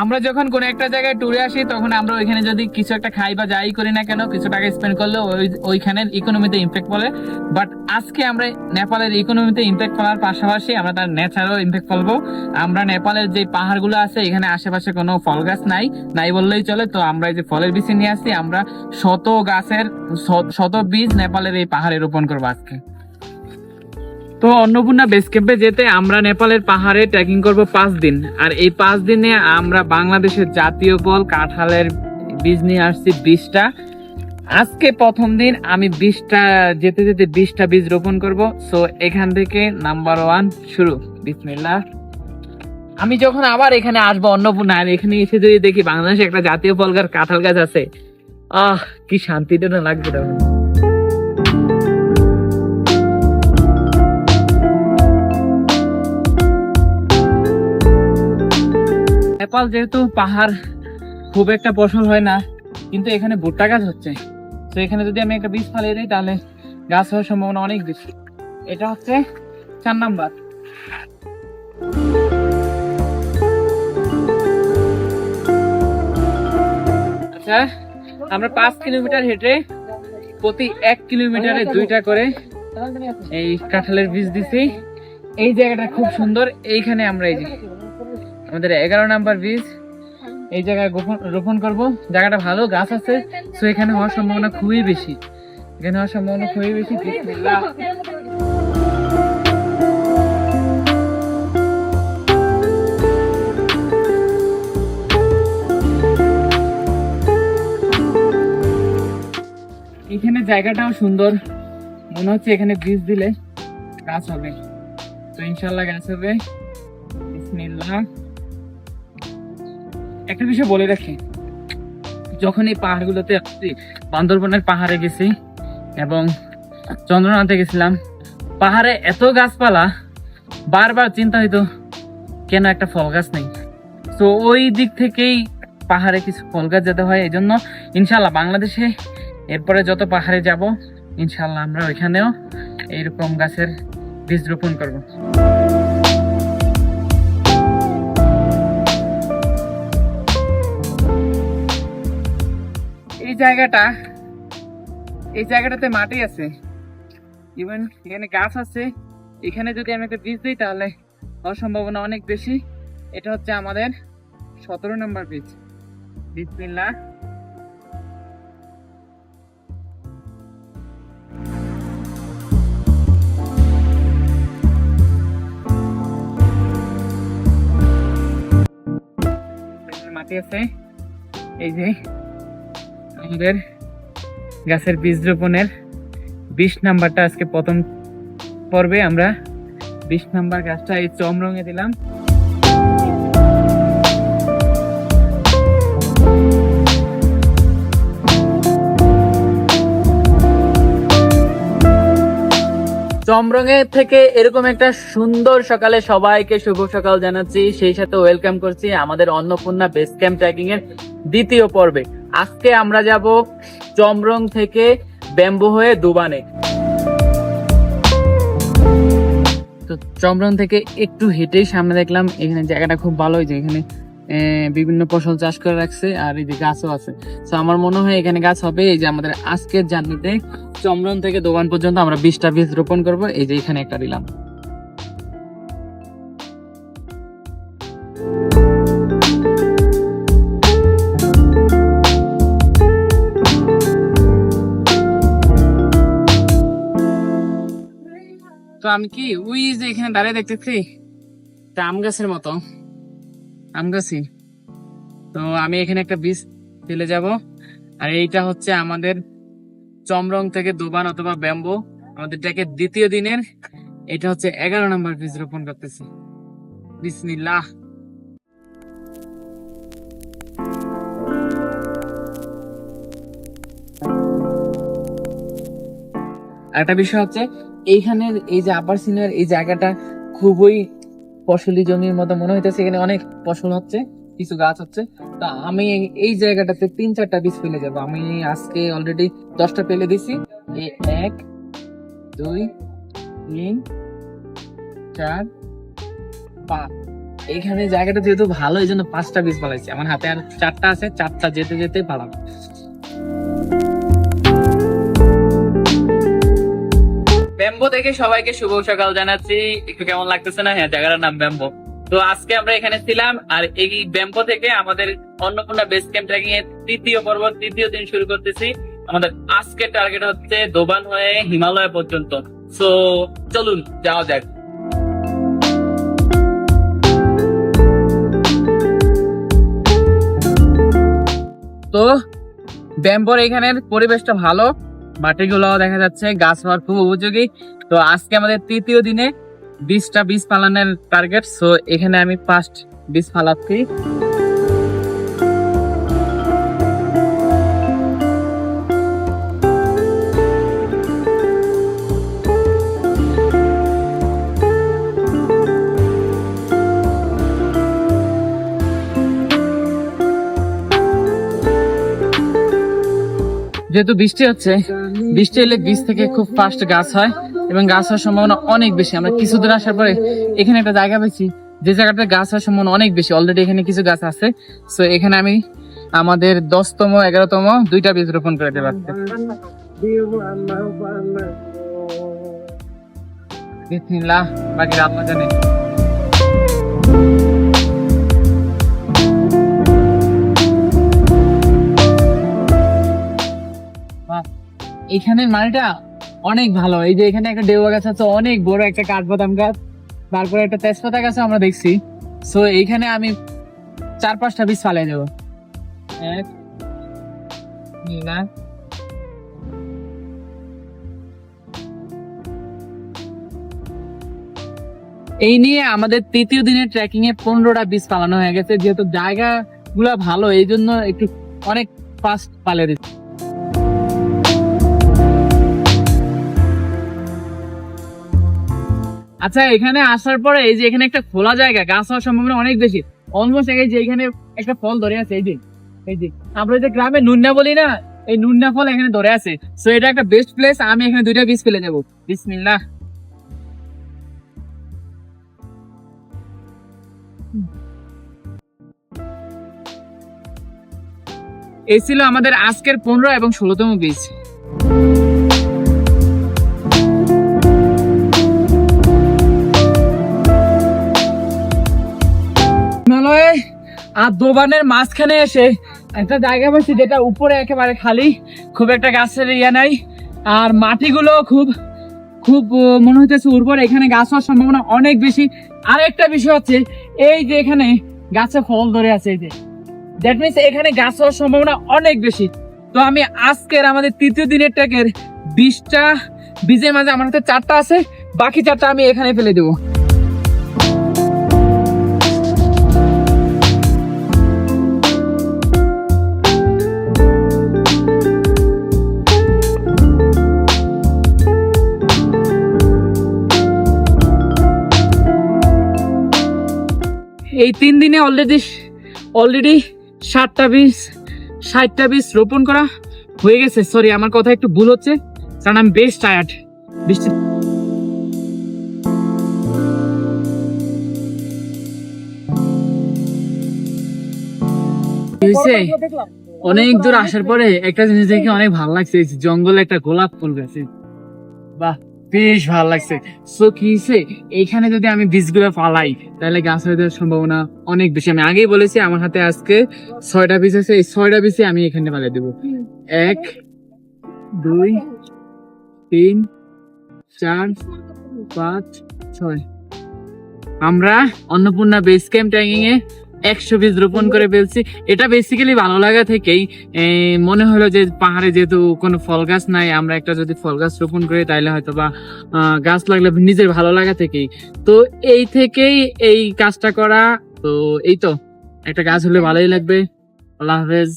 আমরা যখন কোন একটা জায়গায় ট্যুরে আসি, তখন আমরা ওইখানে যদি কিছু একটা খাই বা যাই করি না কেন, কিছু টাকা স্পেন্ড করলে ওই, ওইখানের ইকোনমিতে ইম্প্যাক্ট পড়ে। বাট আজকে আমরা নেপালের ইকোনমিতে ইম্প্যাক্ট পড়ার পাশাপাশি আমরা তার ন্যাচারাল ইম্প্যাক্ট ফেলব আমরা নেপালের যে পাহাড়গুলো আছে, এখানে আশেপাশে কোনো ফল গাছ নাই নাই বললেই চলে। তো আমরা এই যে ফলের বীজ নিয়ে আসছি, আমরা শত গাছের শত বীজ নেপালের এই পাহাড়ে রোপণ করব আজকে। তো অন্নপূর্ণা বেস ক্যাম্পে যেতে আমরা নেপালের পাহাড়ে ট্রেকিং করব পাঁচ দিন। আর এই পাঁচ দিনে আমরা বাংলাদেশের জাতীয় ফল কাঁঠালের বীজ নিয়ে আসছি বিশটা। আজকে প্রথম দিন আমি বিশটা, যেতে যেতে বিশটা বীজ রোপণ করব। সো এখান থেকে নাম্বার ওয়ান শুরু। বিসমিল্লাহ। আমি যখন আবার এখানে আসব অন্নপূর্ণা আর এখানে এসে যদি দেখি বাংলাদেশে একটা জাতীয় ফল কাঁঠাল গাছ আছে, আহ, কি শান্তিটা লাগবে তখন। নেপাল যেহেতু পাহাড় খুব একটা ফসল হয় না, কিন্তু এখানে ভুট্টা গাছ হচ্ছে। তো এখানে যদি আমি একটা বীজ ফালিয়ে দিই, তাহলে গাছ হওয়ার সম্ভাবনা অনেক বেশি। এটা হচ্ছে চার নাম্বার। আচ্ছা আমরা পাঁচ কিলোমিটার হেঁটে প্রতি এক কিলোমিটারে দুইটা করে এই কাঁঠালের বীজ দিছি। এই জায়গাটা খুব সুন্দর, এইখানে আমরা এই যে আমাদের এগারো নাম্বার বীজ এই জায়গায় গোপন- রোপণ করব। জায়গাটা ভালো গাছ আছে। তো এখানে হওয়ার সম্ভাবনা খুবই বেশি। এখানে হওয়ার সম্ভাবনা খুবই বেশি। এখানে জায়গাটাও সুন্দর। মনে হচ্ছে এখানে বীজ দিলে গাছ হবে। তো ইনশাল্লাহ গাছ হবে। বিসমিল্লাহ। একটা বিষয় বলে রাখি। যখন এই পাহাড়গুলোতে আসছি, বান্দরবনের পাহাড়ে গেছি এবং চন্দ্রনাথে গেছিলাম, পাহাড়ে এত গাছপালা, বারবার চিন্তা হইতো, কেন একটা ফল গাছ নেই? তো ওই দিক থেকেই পাহাড়ে কিছু ফল গাছ যেতে হয় এই জন্য ইনশাল্লাহ বাংলাদেশে এরপরে যত পাহাড়ে যাব, ইনশাল্লাহ আমরা ওইখানেও এইরকম গাছের বীজ রোপণ করব। এই জায়গাটা, এই জায়গাটাতে মাটি আছে। ইভেন এখানে গাছ আছে। এখানে যদি আমি একটা বীজ দিই, তাহলে হওয়ার সম্ভাবনা অনেক বেশি। এটা হচ্ছে আমাদের সতেরো নম্বর বীজ বিসমিল্লাহ। এখানে মাটি আছে। এই যে আমাদের গাছের বীজ রোপণের বিশ নাম্বারটা আজকে প্রথম পর্বে আমরা বিশ নাম্বার গাছটা এই চম রঙে দিলাম। চমরঙে থেকে এরকম একটা সুন্দর সকালে সবাইকে শুভ সকাল জানাচ্ছি। সেই সাথে ওয়েলকাম করছি আমাদের অন্নপূর্ণা বেস ক্যাম্প ট্রেকিং এর দ্বিতীয় পর্বে। আজকে আমরা যাব চমরং থেকে ব্যাম্বু হয়ে দুবানে। তো চমরং থেকে একটু হেঁটেই সামনে দেখলাম, এখানে জায়গাটা খুব ভালো হয়েছে, এখানে বিভিন্ন ফসল চাষ করে রাখছে, আর এই যে গাছও আছে। তো আমার মনে হয় এখানে গাছ হবে, এই যে আমাদের আজকের জার্নিতে চমরন থেকে দোকান পর্যন্ত আমরা বিশটা বীজ রোপণ করব, এই যে এখানে একটা দিলাম। তো আমি কি, ওই যে এখানে দাঁড়িয়ে দেখতেছি আম গাছের মতো। আম গাছই তো আমি এখানে একটা বীজ ফেলে যাব। আর এইটা হচ্ছে আমাদের চমরং থেকে দুবান অথবা ব্যাম্বো, আমাদের ট্যাকের দ্বিতীয় দিনের। এটা হচ্ছে এগারো নম্বর বীজ রোপণ করতেছি। বিসমিল্লাহ। একটা বিষয় হচ্ছে, এইখানের এই যে আপার সিনিয়র এই জায়গাটা খুবই ফসলি জমির মতো মনে হইতেছে, এখানে অনেক ফসল হচ্ছে, কিছু গাছ হচ্ছে। তা আমি এই- জায়গাটাতে তিন চারটা বীজ ফেলে যাব। আমি আজকে অলরেডি দশটা ফেলে দিছি। এক, দুই, তিন, চার, পাঁচ। এইখানে জায়গাটা যেহেতু ভালো এই জন্য পাঁচটা বীজ পালাইছি আমার হাতে আর চারটা আছে, চারটা যেতে যেতে পালাম ব্যাম্বো থেকে সবাইকে শুভ সকাল জানাচ্ছি। একটু কেমন লাগতেছে না? হ্যাঁ জায়গাটার নাম ব্যাম্বো। তো আজকে আমরা এখানে ছিলাম, আর এই ব্যাম্বো থেকে আমাদের অন্নপূর্ণা বেস ক্যাম্প ট্রেকিং এর তৃতীয় পর্ব, তৃতীয় দিন শুরু করতেছি। আমাদের আজকের টার্গেট হচ্ছে দোবান হয়ে হিমালয় পর্যন্ত। সো চলুন, যাওয়া যাক। তো, ব্যাম্বোর এখানের পরিবেশটা ভালো। মাটিগুলো দেখা যাচ্ছে, গাছ হওয়ার খুব উপযোগী। তো আজকে আমাদের তৃতীয় দিনে বিশটা বীজ পালানোর টার্গেট সো এখানে আমি ফার্স্ট বীজ ফালাচ্ছি। যেহেতু বৃষ্টি হচ্ছে বৃষ্টি এলে বীজ থেকে খুব ফাস্ট গাছ হয় এবং গাছ হওয়ার সম্ভাবনা অনেক বেশি। আমরা কিছুদিন আসার পরে এখানে একটা জায়গা পেয়েছি, যে জায়গাটা গাছ হওয়ার সম্ভাবনা অনেক বেশি। অলরেডি এখানে কিছু গাছ আছে। সো এখানে আমি আমাদের দশতম, এগারোতম দুইটা বীজ রোপণ করে দেবো বাকি আল্লাহ জানে এখানের মালটা অনেক ভালো। এই যে এখানে একটা দেওয়া গাছ আছে, অনেক বড় একটা কাঠবাদাম গাছ। তারপরে একটা তেজপাতা গাছ আমরা দেখছি। সো এইখানে আমি চার পাঁচটা বীজ ফালাই দেবো। এক না। এই নিয়ে আমাদের তৃতীয় দিনের ট্রেকিং এ পনেরোটা বীজ পালানো হয়ে গেছে, যেহেতু জায়গা গুলা ভালো, এই জন্য একটু অনেক ফাস্ট পালে দিচ্ছে। আচ্ছা এখানে আসার পরে এই যে এখানে একটা খোলা জায়গা, গাছ হওয়ার সম্ভাবনা অনেক বেশি। অলমোস্ট এই যে এখানে একটা ফল ধরে আছে, এই যে এই যে। আমরা যে গ্রামে নুন্না বলি না, এই নুন্না ফল এখানে ধরে আছে। সো এটা একটা বেস্ট প্লেস আমি এখানে দুইটা বীজ ফেলে দেবো। বিসমিল্লাহ। এই ছিল আমাদের আজকের পনেরো এবং ষোলোতম বীজ। আর দোবানের মাঝখানে এসে একটা জায়গা পেয়েছি যেটা উপরে একেবারে খালি, খুব একটা গাছের ইয়ে নাই। আর মাটিগুলো খুব খুব মনে হইতেছে উর্বর। এখানে গাছ হওয়ার সম্ভাবনা অনেক বেশি। আর একটা বিষয় হচ্ছে, এই যে এখানে গাছে ফল ধরে আছে, এই যে। দ্যাট মিনস এখানে গাছ হওয়ার সম্ভাবনা অনেক বেশি। তো আমি আজকের আমাদের তৃতীয় দিনের ট্যাকের বিশটা, বীজের মাঝে আমার হাতে চারটা আছে, বাকি চারটা আমি এখানে ফেলে দেবো। এই তিন দিনে অলরেডি অলরেডি ষাটটা বীজ ষাটটা বীজ রোপণ করা হয়ে গেছে। সরি আমার কথা একটু ভুল হচ্ছে, কারণ আমি বেশ টায়ার্ড বৃষ্টি অনেক দূর আসার পরে একটা জিনিস দেখে অনেক ভালো লাগছে জঙ্গলে একটা গোলাপ ফুল গেছে। বাহ। বেশ ভালো লাগছে। সো কি এখানে যদি আমি বীজগুলো ফালাই, তাহলে গাছ হয়ে যাওয়ার সম্ভাবনা অনেক বেশি। আমি আগেই বলেছি, আমার হাতে আজকে ছয়টা বীজ আছে, এই ছয়টা বীজে আমি এখানে ফালাই দেবো। এক, দুই, তিন, চার, পাঁচ, ছয়। আমরা অন্নপূর্ণা বেস ক্যাম্প ট্যাঙ্কিং এ একশো বীজ রোপণ করে ফেলছি। এটা বেসিক্যালি ভালো লাগা থেকেই মনে হলো যে পাহাড়ে যেহেতু কোনো ফল গাছ নাই, আমরা একটা যদি ফল গাছ রোপণ করি তাহলে হয়তো বা গাছ লাগলে নিজের ভালো লাগা থেকেই। তো এই থেকেই এই কাজটা করা, তো এই তো, একটা গাছ হলে ভালোই লাগবে। আল্লাহ হাফেজ।